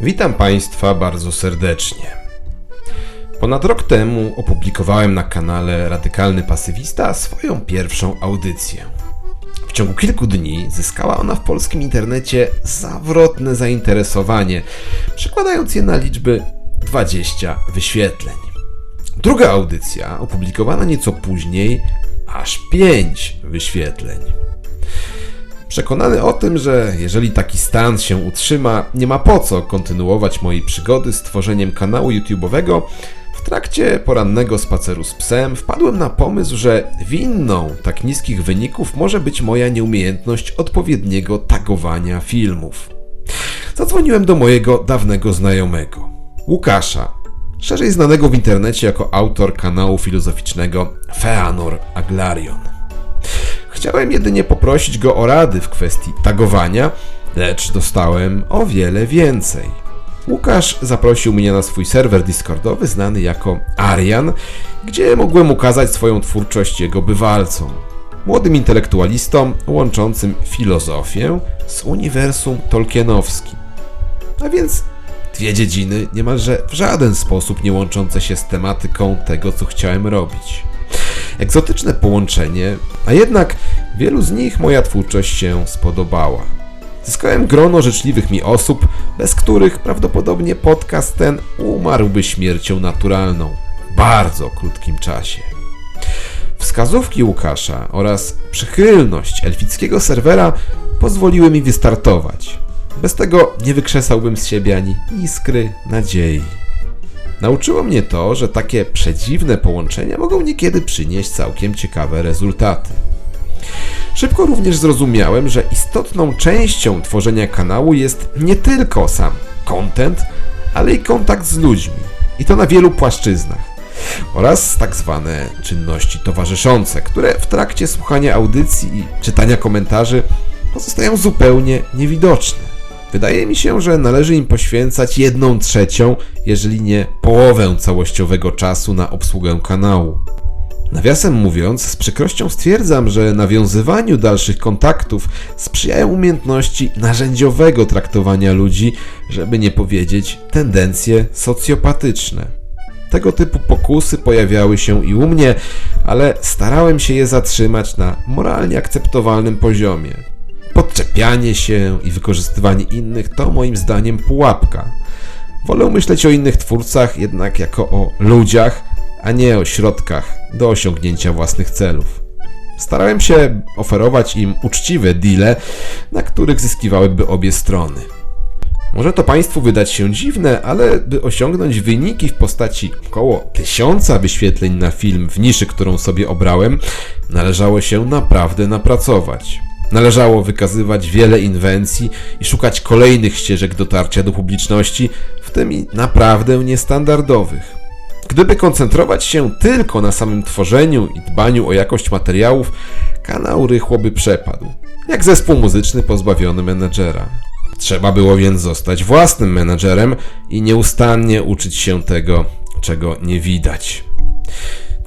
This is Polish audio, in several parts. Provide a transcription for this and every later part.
Witam Państwa bardzo serdecznie. Ponad rok temu opublikowałem na kanale Radykalny Pasywista swoją pierwszą audycję. W ciągu kilku dni zyskała ona w polskim internecie zawrotne zainteresowanie, przekładając je na liczby 20 wyświetleń. Druga audycja, opublikowana nieco później, aż 5 wyświetleń. Przekonany o tym, że jeżeli taki stan się utrzyma, nie ma po co kontynuować mojej przygody z tworzeniem kanału YouTube'owego, w trakcie porannego spaceru z psem wpadłem na pomysł, że winną tak niskich wyników może być moja nieumiejętność odpowiedniego tagowania filmów. Zadzwoniłem do mojego dawnego znajomego, Łukasza, szerzej znanego w internecie jako autor kanału filozoficznego Feanor Aglarion. Chciałem jedynie poprosić go o rady w kwestii tagowania, lecz dostałem o wiele więcej. Łukasz zaprosił mnie na swój serwer Discordowy znany jako Arian, gdzie mogłem ukazać swoją twórczość jego bywalcom. Młodym intelektualistom łączącym filozofię z uniwersum tolkienowskim. A więc dwie dziedziny niemalże w żaden sposób nie łączące się z tematyką tego, co chciałem robić. Egzotyczne połączenie, a jednak wielu z nich moja twórczość się spodobała. Zyskałem grono życzliwych mi osób, bez których prawdopodobnie podcast ten umarłby śmiercią naturalną w bardzo krótkim czasie. Wskazówki Łukasza oraz przychylność elfickiego serwera pozwoliły mi wystartować. Bez tego nie wykrzesałbym z siebie ani iskry nadziei. Nauczyło mnie to, że takie przedziwne połączenia mogą niekiedy przynieść całkiem ciekawe rezultaty. Szybko również zrozumiałem, że istotną częścią tworzenia kanału jest nie tylko sam content, ale i kontakt z ludźmi. I to na wielu płaszczyznach. Oraz tak zwane czynności towarzyszące, które w trakcie słuchania audycji i czytania komentarzy pozostają zupełnie niewidoczne. Wydaje mi się, że należy im poświęcać jedną trzecią, jeżeli nie połowę całościowego czasu na obsługę kanału. Nawiasem mówiąc, z przykrością stwierdzam, że nawiązywaniu dalszych kontaktów sprzyjają umiejętności narzędziowego traktowania ludzi, żeby nie powiedzieć tendencje socjopatyczne. Tego typu pokusy pojawiały się i u mnie, ale starałem się je zatrzymać na moralnie akceptowalnym poziomie. Podczepianie się i wykorzystywanie innych to moim zdaniem pułapka. Wolę myśleć o innych twórcach jednak jako o ludziach, a nie o środkach do osiągnięcia własnych celów. Starałem się oferować im uczciwe deale, na których zyskiwałyby obie strony. Może to Państwu wydać się dziwne, ale by osiągnąć wyniki w postaci około tysiąca wyświetleń na film w niszy, którą sobie obrałem, należało się naprawdę napracować. Należało wykazywać wiele inwencji i szukać kolejnych ścieżek dotarcia do publiczności, w tym i naprawdę niestandardowych. Gdyby koncentrować się tylko na samym tworzeniu i dbaniu o jakość materiałów, kanał rychło by przepadł, jak zespół muzyczny pozbawiony menedżera. Trzeba było więc zostać własnym menedżerem i nieustannie uczyć się tego, czego nie widać.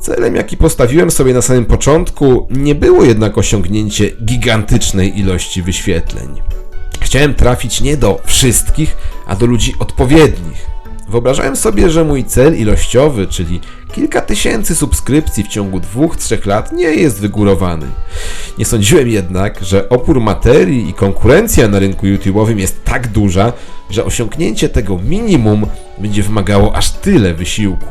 Celem, jaki postawiłem sobie na samym początku, nie było jednak osiągnięcie gigantycznej ilości wyświetleń. Chciałem trafić nie do wszystkich, a do ludzi odpowiednich. Wyobrażałem sobie, że mój cel ilościowy, czyli kilka tysięcy subskrypcji w ciągu dwóch, trzech lat, nie jest wygórowany. Nie sądziłem jednak, że opór materii i konkurencja na rynku YouTube'owym jest tak duża, że osiągnięcie tego minimum będzie wymagało aż tyle wysiłku.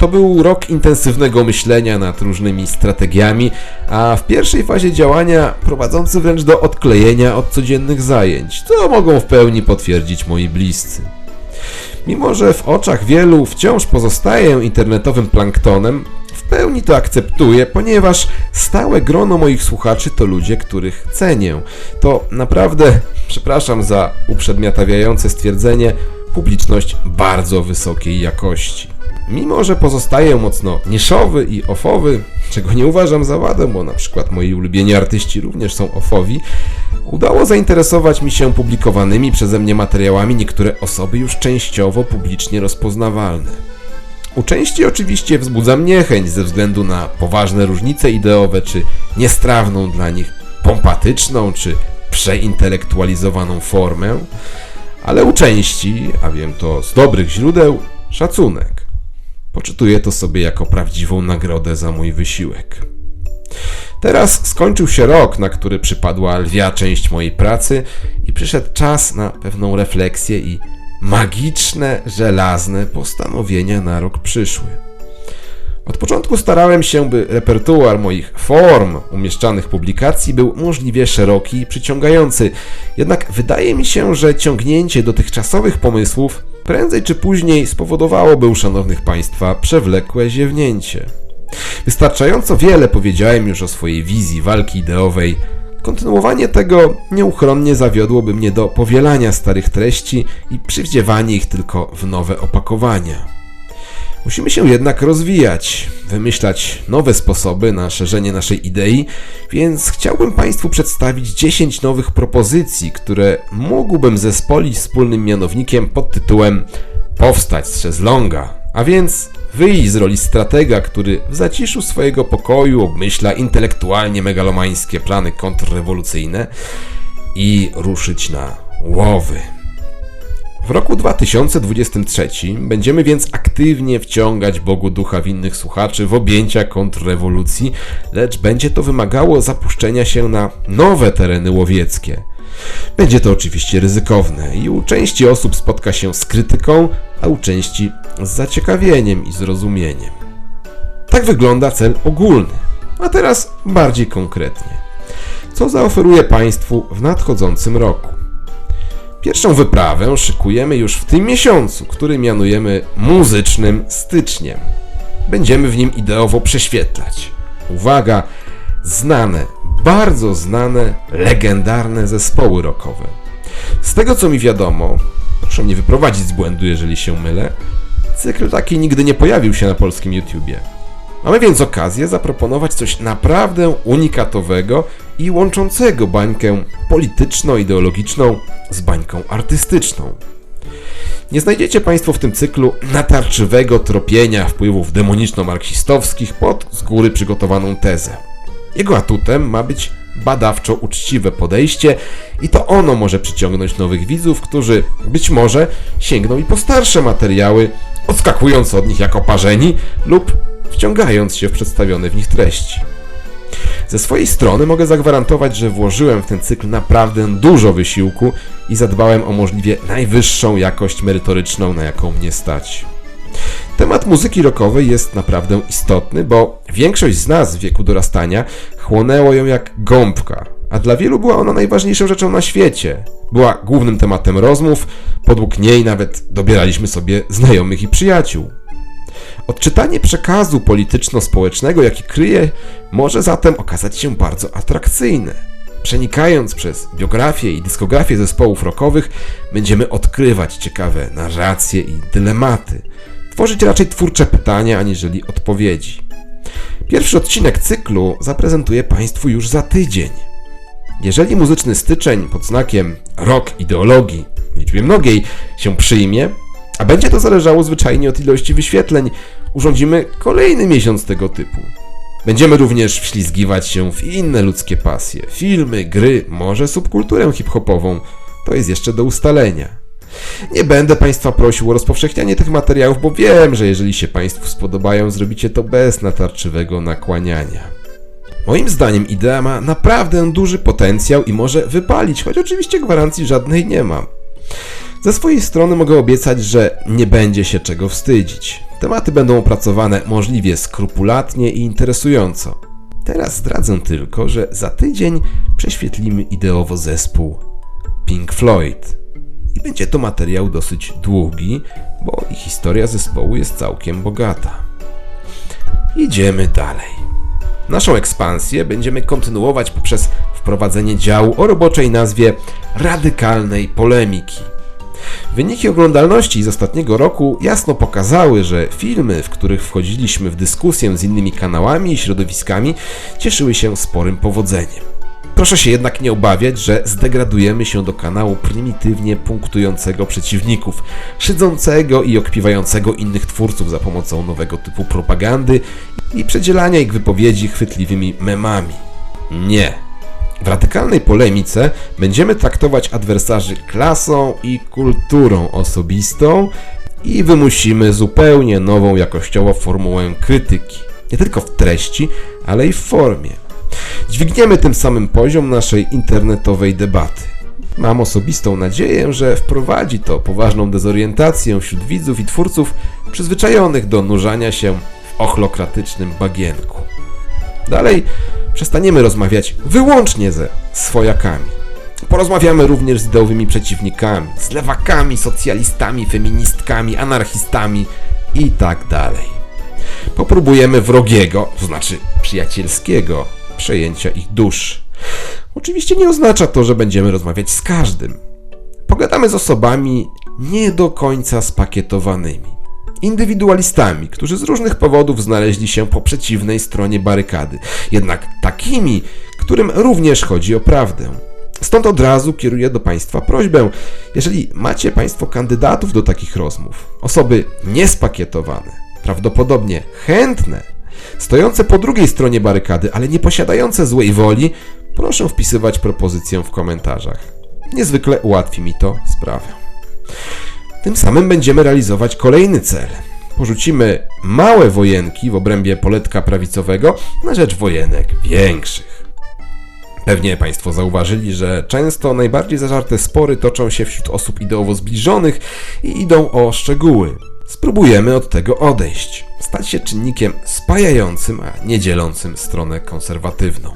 To był rok intensywnego myślenia nad różnymi strategiami, a w pierwszej fazie działania prowadzący wręcz do odklejenia od codziennych zajęć, co mogą w pełni potwierdzić moi bliscy. Mimo, że w oczach wielu wciąż pozostaję internetowym planktonem, w pełni to akceptuję, ponieważ stałe grono moich słuchaczy to ludzie, których cenię. To naprawdę, przepraszam za uprzedmiotawiające stwierdzenie, publiczność bardzo wysokiej jakości. Mimo, że pozostaję mocno niszowy i ofowy, czego nie uważam za wadę, bo na przykład moi ulubieni artyści również są ofowi, udało zainteresować mi się publikowanymi przeze mnie materiałami niektóre osoby już częściowo publicznie rozpoznawalne. U części oczywiście wzbudzam niechęć ze względu na poważne różnice ideowe, czy niestrawną dla nich pompatyczną, czy przeintelektualizowaną formę, ale u części, a wiem to z dobrych źródeł, szacunek. Poczytuję to sobie jako prawdziwą nagrodę za mój wysiłek. Teraz skończył się rok, na który przypadła lwia część mojej pracy i przyszedł czas na pewną refleksję i magiczne, żelazne postanowienia na rok przyszły. Od początku starałem się, by repertuar moich form umieszczanych publikacji był możliwie szeroki i przyciągający, jednak wydaje mi się, że ciągnięcie dotychczasowych pomysłów prędzej czy później spowodowałoby u szanownych Państwa przewlekłe ziewnięcie. Wystarczająco wiele powiedziałem już o swojej wizji walki ideowej. Kontynuowanie tego nieuchronnie zawiodłoby mnie do powielania starych treści i przywdziewania ich tylko w nowe opakowania. Musimy się jednak rozwijać, wymyślać nowe sposoby na szerzenie naszej idei, więc chciałbym Państwu przedstawić 10 nowych propozycji, które mógłbym zespolić wspólnym mianownikiem pod tytułem Powstać z szezlonga, a więc wyjść z roli stratega, który w zaciszu swojego pokoju obmyśla intelektualnie megalomańskie plany kontrrewolucyjne i ruszyć na łowy. W roku 2023 będziemy więc aktywnie wciągać Bogu Ducha winnych słuchaczy w objęcia kontrrewolucji, lecz będzie to wymagało zapuszczenia się na nowe tereny łowieckie. Będzie to oczywiście ryzykowne i u części osób spotka się z krytyką, a u części z zaciekawieniem i zrozumieniem. Tak wygląda cel ogólny. A teraz bardziej konkretnie. Co zaoferuję Państwu w nadchodzącym roku? Pierwszą wyprawę szykujemy już w tym miesiącu, który mianujemy muzycznym styczniem. Będziemy w nim ideowo prześwietlać. Uwaga, znane, bardzo znane, legendarne zespoły rockowe. Z tego co mi wiadomo, proszę mnie wyprowadzić z błędu, jeżeli się mylę, cykl taki nigdy nie pojawił się na polskim YouTubie. Mamy więc okazję zaproponować coś naprawdę unikatowego i łączącego bańkę polityczno-ideologiczną z bańką artystyczną. Nie znajdziecie Państwo w tym cyklu natarczywego tropienia wpływów demoniczno-marksistowskich pod z góry przygotowaną tezę. Jego atutem ma być badawczo uczciwe podejście i to ono może przyciągnąć nowych widzów, którzy być może sięgną i po starsze materiały, odskakując od nich jako parzeni lub wciągając się w przedstawione w nich treści. Ze swojej strony mogę zagwarantować, że włożyłem w ten cykl naprawdę dużo wysiłku i zadbałem o możliwie najwyższą jakość merytoryczną, na jaką mnie stać. Temat muzyki rockowej jest naprawdę istotny, bo większość z nas w wieku dorastania chłonęło ją jak gąbka, a dla wielu była ona najważniejszą rzeczą na świecie. Była głównym tematem rozmów, podług niej nawet dobieraliśmy sobie znajomych i przyjaciół. Odczytanie przekazu polityczno-społecznego, jaki kryje, może zatem okazać się bardzo atrakcyjne. Przenikając przez biografię i dyskografię zespołów rockowych, będziemy odkrywać ciekawe narracje i dylematy, tworzyć raczej twórcze pytania aniżeli odpowiedzi. Pierwszy odcinek cyklu zaprezentuję Państwu już za tydzień. Jeżeli muzyczny styczeń pod znakiem rok ideologii w liczbie mnogiej się przyjmie, a będzie to zależało zwyczajnie od ilości wyświetleń, urządzimy kolejny miesiąc tego typu. Będziemy również wślizgiwać się w inne ludzkie pasje, filmy, gry, może subkulturę hip-hopową. To jest jeszcze do ustalenia. Nie będę Państwa prosił o rozpowszechnianie tych materiałów, bo wiem, że jeżeli się Państwu spodobają, zrobicie to bez natarczywego nakłaniania. Moim zdaniem idea ma naprawdę duży potencjał i może wypalić, choć oczywiście gwarancji żadnej nie mam. Ze swojej strony mogę obiecać, że nie będzie się czego wstydzić. Tematy będą opracowane możliwie skrupulatnie i interesująco. Teraz zdradzę tylko, że za tydzień prześwietlimy ideowo zespół Pink Floyd. I będzie to materiał dosyć długi, bo ich historia zespołu jest całkiem bogata. Idziemy dalej. Naszą ekspansję będziemy kontynuować poprzez wprowadzenie działu o roboczej nazwie radykalnej polemiki. Wyniki oglądalności z ostatniego roku jasno pokazały, że filmy, w których wchodziliśmy w dyskusję z innymi kanałami i środowiskami, cieszyły się sporym powodzeniem. Proszę się jednak nie obawiać, że zdegradujemy się do kanału prymitywnie punktującego przeciwników, szydzącego i okpiwającego innych twórców za pomocą nowego typu propagandy i przedzielania ich wypowiedzi chwytliwymi memami. Nie. W radykalnej polemice będziemy traktować adwersarzy klasą i kulturą osobistą i wymusimy zupełnie nową jakościowo formułę krytyki. Nie tylko w treści, ale i w formie. Dźwigniemy tym samym poziom naszej internetowej debaty. Mam osobistą nadzieję, że wprowadzi to poważną dezorientację wśród widzów i twórców przyzwyczajonych do nurzania się w ochlokratycznym bagienku. Dalej przestaniemy rozmawiać wyłącznie ze swojakami. Porozmawiamy również z ideowymi przeciwnikami, z lewakami, socjalistami, feministkami, anarchistami i tak dalej. Popróbujemy wrogiego, to znaczy przyjacielskiego przejęcia ich dusz. Oczywiście nie oznacza to, że będziemy rozmawiać z każdym. Pogadamy z osobami nie do końca spakietowanymi. Indywidualistami, którzy z różnych powodów znaleźli się po przeciwnej stronie barykady, jednak takimi, którym również chodzi o prawdę. Stąd od razu kieruję do Państwa prośbę, jeżeli macie Państwo kandydatów do takich rozmów, osoby niespakietowane, prawdopodobnie chętne, stojące po drugiej stronie barykady, ale nie posiadające złej woli, proszę wpisywać propozycję w komentarzach. Niezwykle ułatwi mi to sprawę. Tym samym będziemy realizować kolejny cel. Porzucimy małe wojenki w obrębie poletka prawicowego na rzecz wojenek większych. Pewnie Państwo zauważyli, że często najbardziej zażarte spory toczą się wśród osób ideowo zbliżonych i idą o szczegóły. Spróbujemy od tego odejść, stać się czynnikiem spajającym, a nie dzielącym stronę konserwatywną.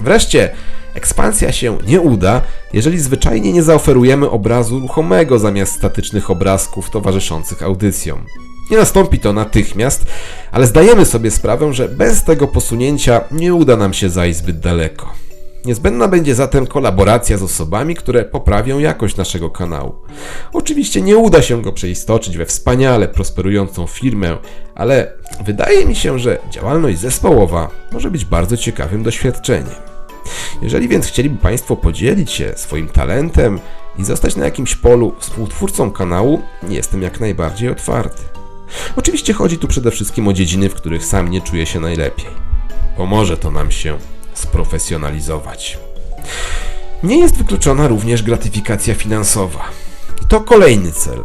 Wreszcie, ekspansja się nie uda, jeżeli zwyczajnie nie zaoferujemy obrazu ruchomego zamiast statycznych obrazków towarzyszących audycjom. Nie nastąpi to natychmiast, ale zdajemy sobie sprawę, że bez tego posunięcia nie uda nam się zajść zbyt daleko. Niezbędna będzie zatem kolaboracja z osobami, które poprawią jakość naszego kanału. Oczywiście nie uda się go przeistoczyć we wspaniale prosperującą firmę, ale wydaje mi się, że działalność zespołowa może być bardzo ciekawym doświadczeniem. Jeżeli więc chcieliby Państwo podzielić się swoim talentem i zostać na jakimś polu współtwórcą kanału, jestem jak najbardziej otwarty. Oczywiście chodzi tu przede wszystkim o dziedziny, w których sam nie czuję się najlepiej. Pomoże to nam się sprofesjonalizować. Nie jest wykluczona również gratyfikacja finansowa. I to kolejny cel.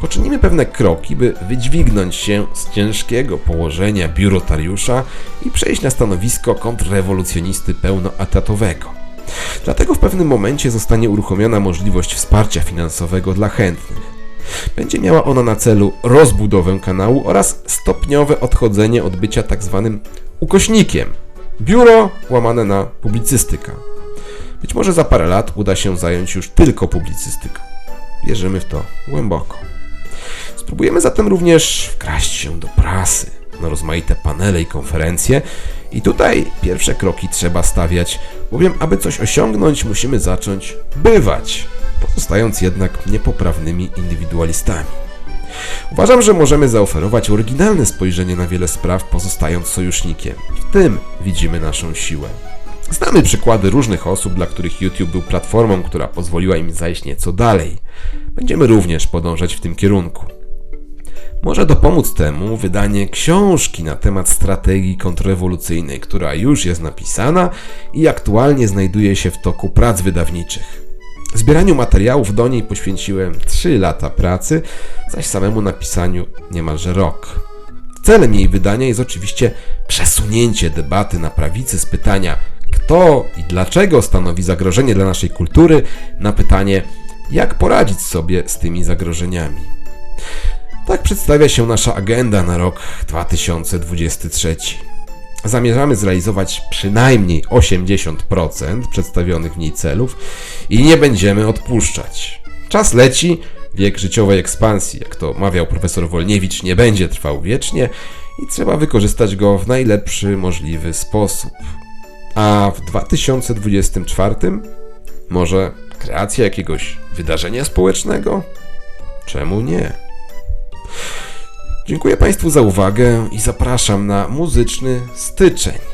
Poczynimy pewne kroki, by wydźwignąć się z ciężkiego położenia biurotariusza i przejść na stanowisko kontrrewolucjonisty pełnoetatowego. Dlatego w pewnym momencie zostanie uruchomiona możliwość wsparcia finansowego dla chętnych. Będzie miała ona na celu rozbudowę kanału oraz stopniowe odchodzenie od bycia tak zwanym ukośnikiem. Biuro łamane na publicystyka. Być może za parę lat uda się zająć już tylko publicystyką. Wierzymy w to głęboko. Spróbujemy zatem również wkraść się do prasy, na rozmaite panele i konferencje. I tutaj pierwsze kroki trzeba stawiać, bowiem aby coś osiągnąć, musimy zacząć bywać, pozostając jednak niepoprawnymi indywidualistami. Uważam, że możemy zaoferować oryginalne spojrzenie na wiele spraw, pozostając sojusznikiem. W tym widzimy naszą siłę. Znamy przykłady różnych osób, dla których YouTube był platformą, która pozwoliła im zajść nieco dalej. Będziemy również podążać w tym kierunku. Może dopomóc temu wydanie książki na temat strategii kontrrewolucyjnej, która już jest napisana i aktualnie znajduje się w toku prac wydawniczych. Zbieraniu materiałów do niej poświęciłem 3 lata pracy, zaś samemu napisaniu niemalże rok. Celem jej wydania jest oczywiście przesunięcie debaty na prawicy z pytania, kto i dlaczego stanowi zagrożenie dla naszej kultury, na pytanie, jak poradzić sobie z tymi zagrożeniami. Tak przedstawia się nasza agenda na rok 2023. Zamierzamy zrealizować przynajmniej 80% przedstawionych w niej celów i nie będziemy odpuszczać. Czas leci, wiek życiowej ekspansji, jak to mawiał profesor Wolniewicz, nie będzie trwał wiecznie i trzeba wykorzystać go w najlepszy możliwy sposób. A w 2024 może kreacja jakiegoś wydarzenia społecznego? Czemu nie? Dziękuję Państwu za uwagę i zapraszam na muzyczny styczeń.